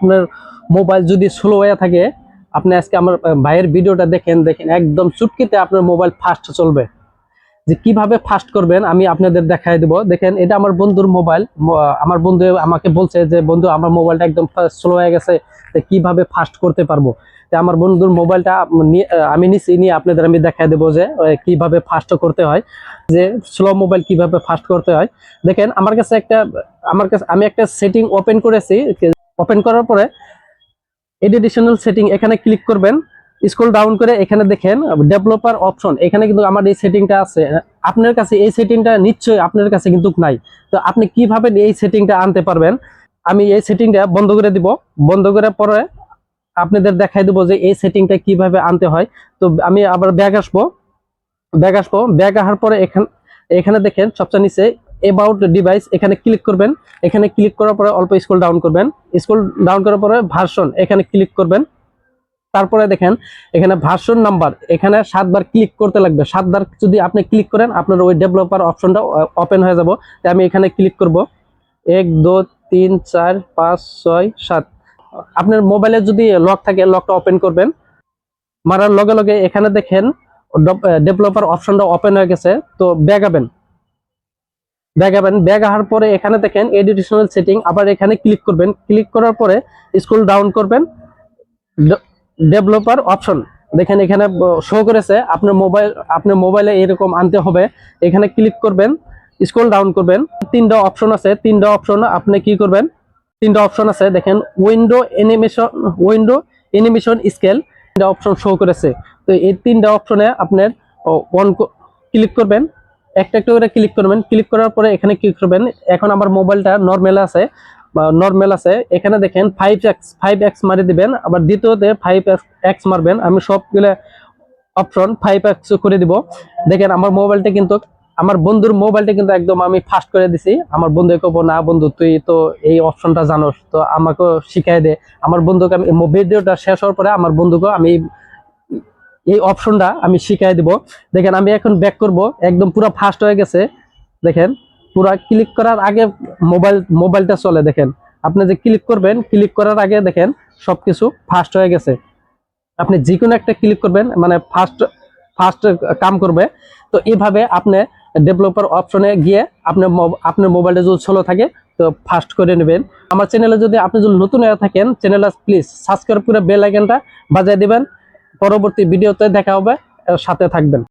আপনার মোবাইল যদি স্লো হয়ে থাকে, আপনি আজকে আমার ভাইয়ের ভিডিওটা দেখেন দেখেন, একদম চুটকিতে আপনার মোবাইল ফাস্ট চলবে। যে কীভাবে ফাস্ট করবেন, আমি আপনাদের দেখাই দেব। দেখেন, এটা আমার বন্ধুর মোবাইল আমার বন্ধু আমাকে বলছে যে, বন্ধু, আমার মোবাইলটা একদম স্লো হয়ে গেছে কীভাবে ফাস্ট করতে পারব? তো আমার বন্ধুর মোবাইলটা আমি নিচ্ছি নিয়ে আপনাদের আমি দেখাই দেবো যে কীভাবে ফাস্ট করতে হয়, যে স্লো মোবাইল কীভাবে ফাস্ট করতে হয়। দেখেন, আমার কাছে একটা, আমার কাছে, আমি একটা সেটিং ওপেন করেছি ওপেন করার পরে এডিশনাল সেটিং এখানে ক্লিক করবেন। স্ক্রল ডাউন করে এখানে দেখেন ডেভেলপার অপশন এখানে কিন্তু আমার এই সেটিংটা আছে। আপনার কাছে এই সেটিংটা নিশ্চয়ই আপনার কাছে কিন্তু নাই। তো আপনি কীভাবে এই সেটিংটা আনতে পারবেন? আমি এই সেটিংটা বন্ধ করে দিব। বন্ধ করে পরে আপনাদের দেখাই দেবো যে এই সেটিংটা কীভাবে আনতে হয়। তো আমি আবার ব্যাগ আসব। ব্যাগ আসব। ব্যাগ আসার পরে এখানে এখানে দেখেন সবচেয়ে নিচে এবাউট ডিভাইস এখানে ক্লিক করবেন। এখানে ক্লিক করার পরে অল্প স্ক্রল ডাউন করবেন। স্ক্রল ডাউন করার পরে ভার্সন এখানে ক্লিক করবেন। তারপরে দেখেন, এখানে ভার্সন নাম্বার এখানে সাতবার ক্লিক করতে লাগবে। সাতবার যদি আপনি ক্লিক করেন, আপনার ওই ডেভেলপার অপশনটা ওপেন হয়ে যাব। তাই আমি এখানে ক্লিক করব। এক, দু, তিন, চার, পাঁচ, ছয়, সাত। আপনার মোবাইলে যদি লক থাকে লকটা ওপেন করবেন। মারার লগে লগে এখানে দেখেন ডেভেলপার অপশনটা ওপেন হয়ে গেছে। তো ব্যাগাবেন ব্যাগাবেন ব্যাগ আসার পরে এখানে দেখেন এডুকেশনাল সেটিং আবার এখানে ক্লিক করবেন। ক্লিক করার পরে স্কুল ডাউন করবেন। ডেভেলপার অপশন দেখেন এখানে শো করেছে, আপনার মোবাইল আপনার মোবাইলে এরকম আনতে হবে। এখানে ক্লিক করবেন স্ক্রল ডাউন করবেন। তিনটা অপশন আছে, তিনটা অপশন আপনি কি করবেন? তিনটা অপশন আছে, দেখেন window animation window animation scale তিনটা অপশন শো করেছে। তো এই তিনটা অপশনে আপনার অন ক্লিক করবেন। একটা একটা করে ক্লিক করবেন। ক্লিক করার পরে এখানে ক্লিক করবেন। এখন আমার মোবাইলটা নর্মাল আছে নর্মাল আছে। এখানে দেখেন ফাইভ এক্স ফাইভ এক্স মারি দিবেন। আবার দ্বিতীয়তে ফাইভ এক্স মারবেন। আমি সবগুলো অপশন ফাইভ এক্স করে দিব। দেখেন আমার মোবাইলটা কিন্তু, আমার বন্ধুর মোবাইলটা কিন্তু একদম আমি ফাস্ট করে দিছি। আমার বন্ধু কব, না বন্ধু, তুই তো এই অপশনটা জানোস, তো আমাকেও শিখাই দে। আমার বন্ধুকে আমি ভিডিওটা শেষ হওয়ার পরে আমার বন্ধুকে আমি এই অপশনটা আমি শিখাই দিব। দেখেন, আমি এখন ব্যাক করব। একদম পুরো ফাস্ট হয়ে গেছে। দেখেন, পুরো ক্লিক করার আগে মোবাইল মোবাইলটা চলে, দেখেন। আপনি যে ক্লিক করবেন ক্লিক করার আগে দেখেন, সবকিছু ফাস্ট হয়ে গেছে। আপনি যে কোনো একটা ক্লিক করবেন মানে ফাস্ট ফাস্ট কাম করবে। তো এইভাবে আপনি ডেভেলপার অপশনে গিয়ে আপনার আপনার মোবাইলটা যদি স্লো থাকে, তো ফাস্ট করে নেবেন। আমার চ্যানেলে যদি আপনি যদি নতুন হয়ে থাকেন চ্যানেলটা প্লিজ সাবস্ক্রাইব করে বেল আইকনটা বাজিয়ে দিবেন। পরবর্তী ভিডিওতে দেখা হবে সাথে থাকবেন।